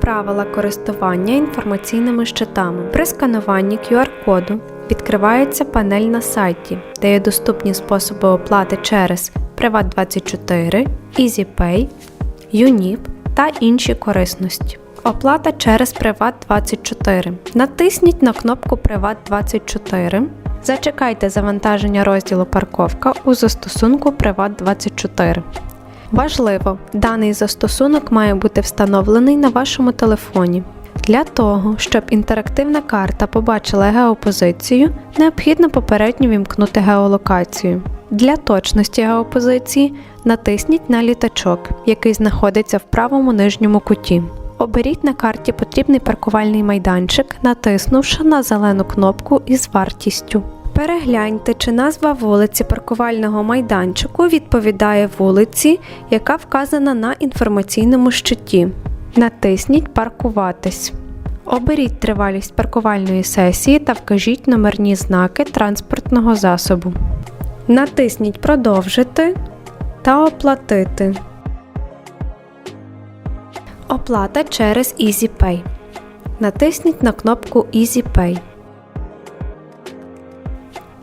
Правила користування інформаційними щитами. При скануванні QR-коду відкривається панель на сайті, де є доступні способи оплати через Privat24, EasyPay, UNIP та інші корисності. Оплата через Privat24. Натисніть на кнопку Privat24. Зачекайте завантаження розділу Парковка у застосунку Privat24. Важливо, даний застосунок має бути встановлений на вашому телефоні. Для того, щоб інтерактивна карта побачила геопозицію, необхідно попередньо вімкнути геолокацію. Для точності геопозиції натисніть на літачок, який знаходиться в правому нижньому куті. Оберіть на карті потрібний паркувальний майданчик, натиснувши на зелену кнопку із вартістю. Перегляньте, чи назва вулиці паркувального майданчику відповідає вулиці, яка вказана на інформаційному щиті. Натисніть Паркуватись. Оберіть тривалість паркувальної сесії та вкажіть номерні знаки транспортного засобу. Натисніть Продовжити та Оплатити. Оплата через EasyPay. Натисніть на кнопку EasyPay.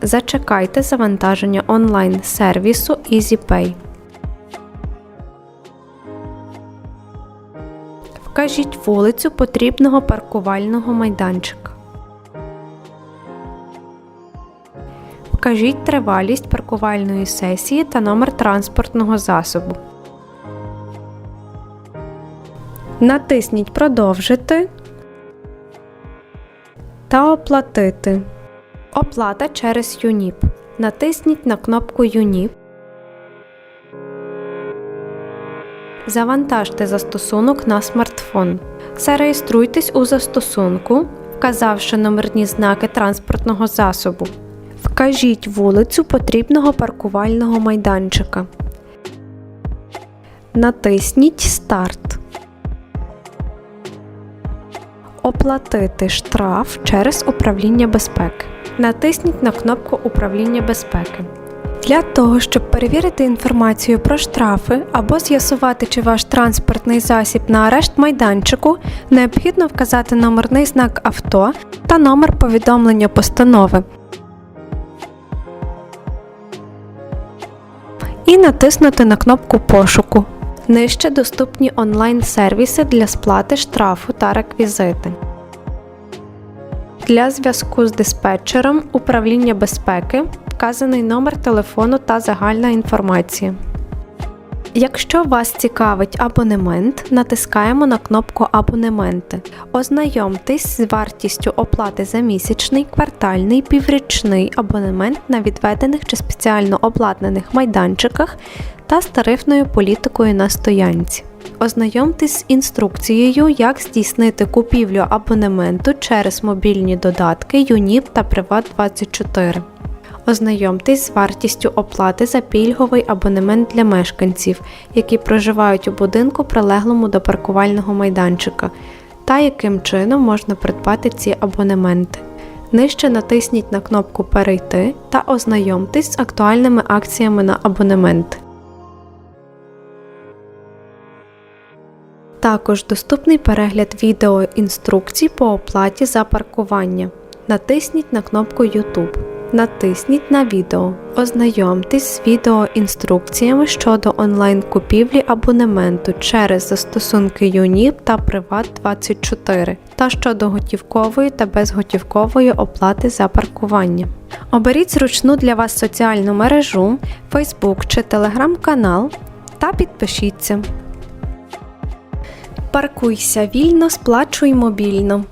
Зачекайте завантаження онлайн-сервісу EasyPay. Вкажіть вулицю потрібного паркувального майданчика. Вкажіть тривалість паркувальної сесії та номер транспортного засобу. Натисніть Продовжити та Оплатити. Оплата через ЮНІП. Натисніть на кнопку ЮНІП. Завантажте застосунок на смартфон. Зареєструйтесь у застосунку, вказавши номерні знаки транспортного засобу. Вкажіть вулицю потрібного паркувального майданчика. Натисніть Старт. Оплатити штраф через управління безпеки. Натисніть на кнопку Управління безпеки. Для того, щоб перевірити інформацію про штрафи або з'ясувати, чи ваш транспортний засіб на арешт майданчику, необхідно вказати номерний знак авто та номер повідомлення постанови. І натиснути на кнопку пошуку. Нижче доступні онлайн-сервіси для сплати штрафу та реквізити. Для зв'язку з диспетчером управління безпеки вказаний номер телефону та загальна інформація. Якщо вас цікавить абонемент, натискаємо на кнопку Абонементи. Ознайомтесь з вартістю оплати за місячний, квартальний, піврічний абонемент на відведених чи спеціально обладнаних майданчиках та з тарифною політикою на стоянці. Ознайомтесь з інструкцією, як здійснити купівлю абонементу через мобільні додатки ЮНІП та Приват24. Ознайомтесь з вартістю оплати за пільговий абонемент для мешканців, які проживають у будинку, прилеглому до паркувального майданчика, та яким чином можна придбати ці абонементи. Нижче натисніть на кнопку Перейти та ознайомтесь з актуальними акціями на абонемент. Також доступний перегляд відео інструкцій по оплаті за паркування. Натисніть на кнопку YouTube. Натисніть на відео. Ознайомтесь з відеоінструкціями щодо онлайн-купівлі абонементу через застосунки ЮНІП та Приват24 та щодо готівкової та безготівкової оплати за паркування. Оберіть зручну для вас соціальну мережу, Facebook чи Telegram канал та підпишіться. Паркуйся вільно, сплачуй мобільно.